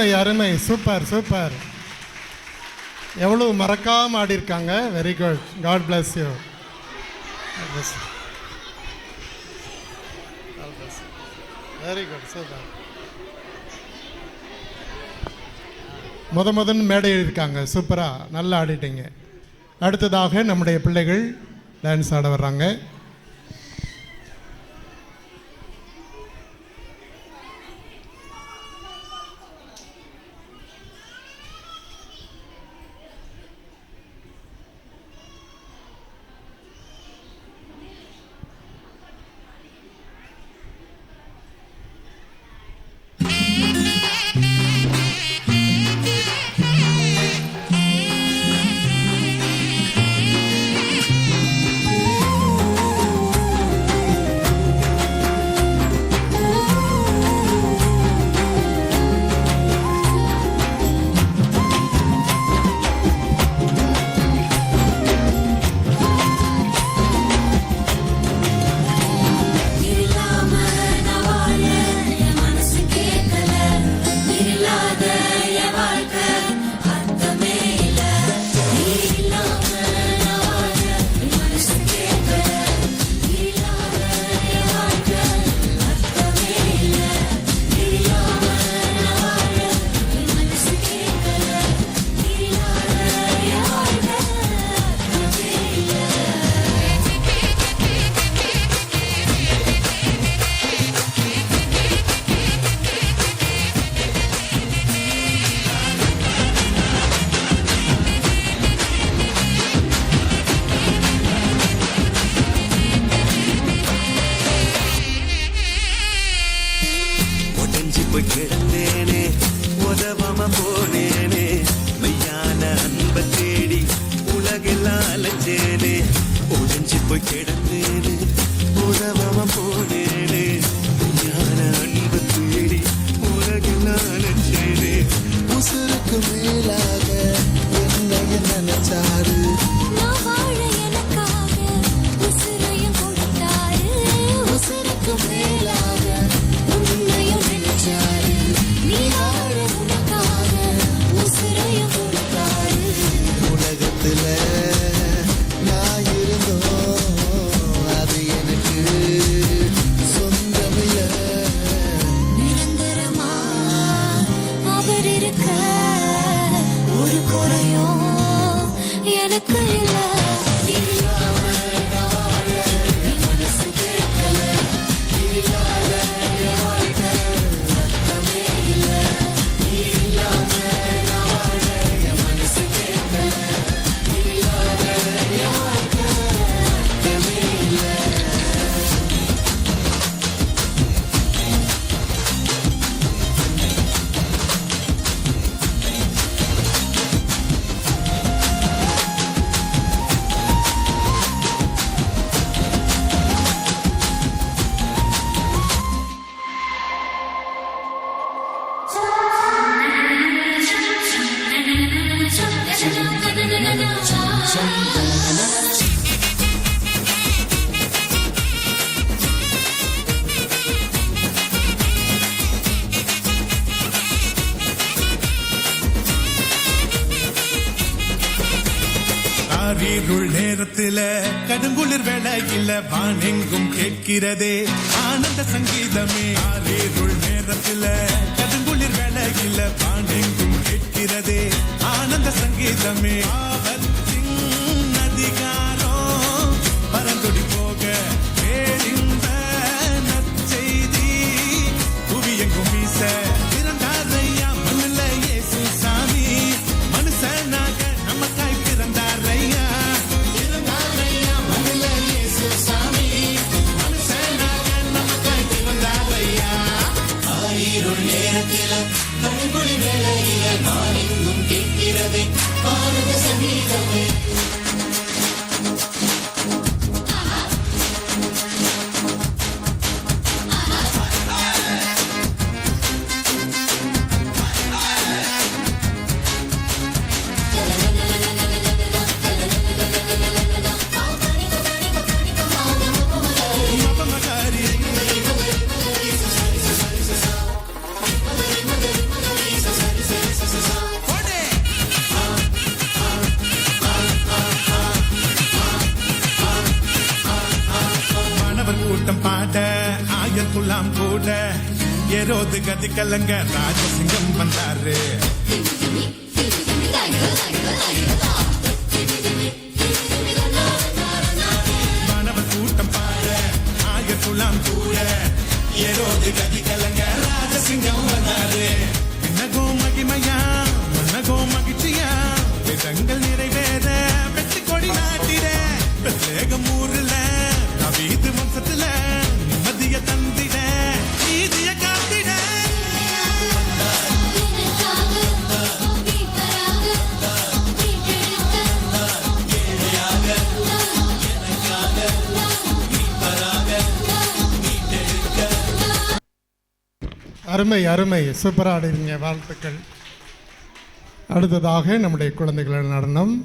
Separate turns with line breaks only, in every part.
அருமை அருமை. Super super. எவ்வளோ மறக்காமல் ஆடிருக்காங்க very good God bless you very good super முத முதன் மேடையில் இருக்காங்க சூப்பராக நல்லா ஆடிட்டீங்க. அடுத்ததாக நம்முடைய பிள்ளைகள் டான்ஸ் ஆட வர்றாங்க.
போய் கிடந்தேனு உதவாம போனேனு ஞான அன்பு தேடி உலகில்
நான் உசுருக்கு மேலாக
மாறீருள் நேரத்தில கடுங்குளிர் வேளையில வானெங்கும் கேட்கிறதே. ஆனந்த சங்கீதமே. மாறீருள் நேரத்தில கடுங்குளிர் வேளையில வானெங்கும் கேட்கிறதே. ஆனந்த சங்கீதமே. ஆபத்து குலாம் கூட. ஏரோது கதி கலங்க ராஜசிங்கம் வந்தாரு.
அருமை அருமை. சூப்பராக வாழ்த்துக்கள். அடுத்ததாக நம்முடைய குழந்தைகளின் நடனம்.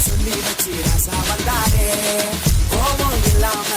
சொல்லி வச்சு ரசா வந்தாரே கோபம் இல்லாம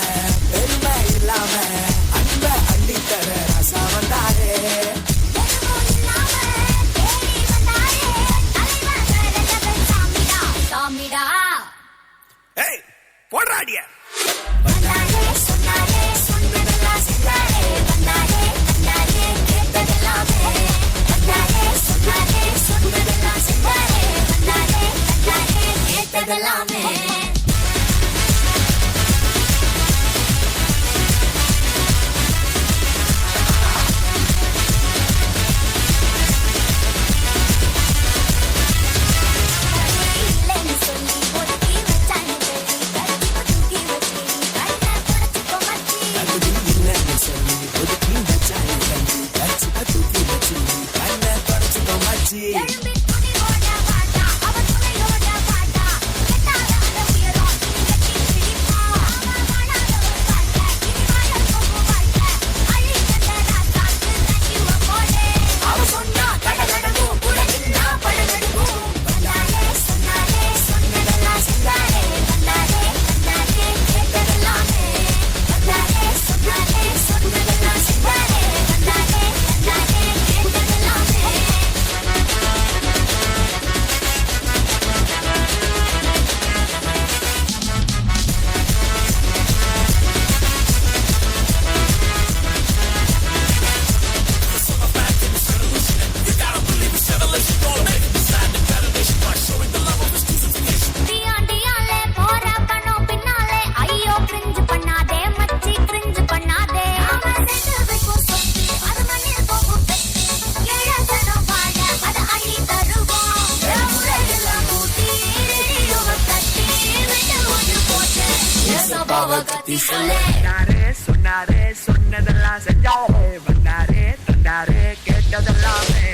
அவகத்தி சொல்லு
நாரே சொன்னாரே சொன்னதெல்லாம் செஞ்சாரே வந்தாரே தந்தாரே கேட்டதெல்லாமே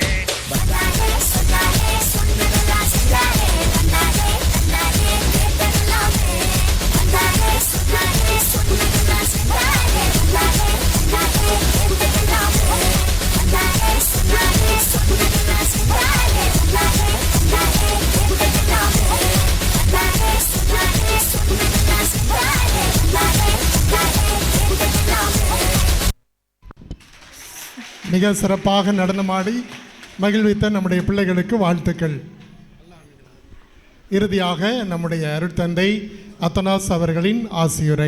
வந்தாரே சொன்னாரே சொன்னதெல்லாம் செஞ்சாரே வந்தாரே தந்தாரே கேட்டதெல்லாமே வந்தாரே சொன்னாரே சொன்னதெல்லாம் செஞ்சாரே வந்தாரே
மிக சிறப்பாக நடனமாடி மகிழ்வித்த நம்முடைய பிள்ளைகளுக்கு வாழ்த்துக்கள். இறுதியாக நம்முடைய அருட்தந்தை அத்தனாஸ் அவர்களின் ஆசியுரை.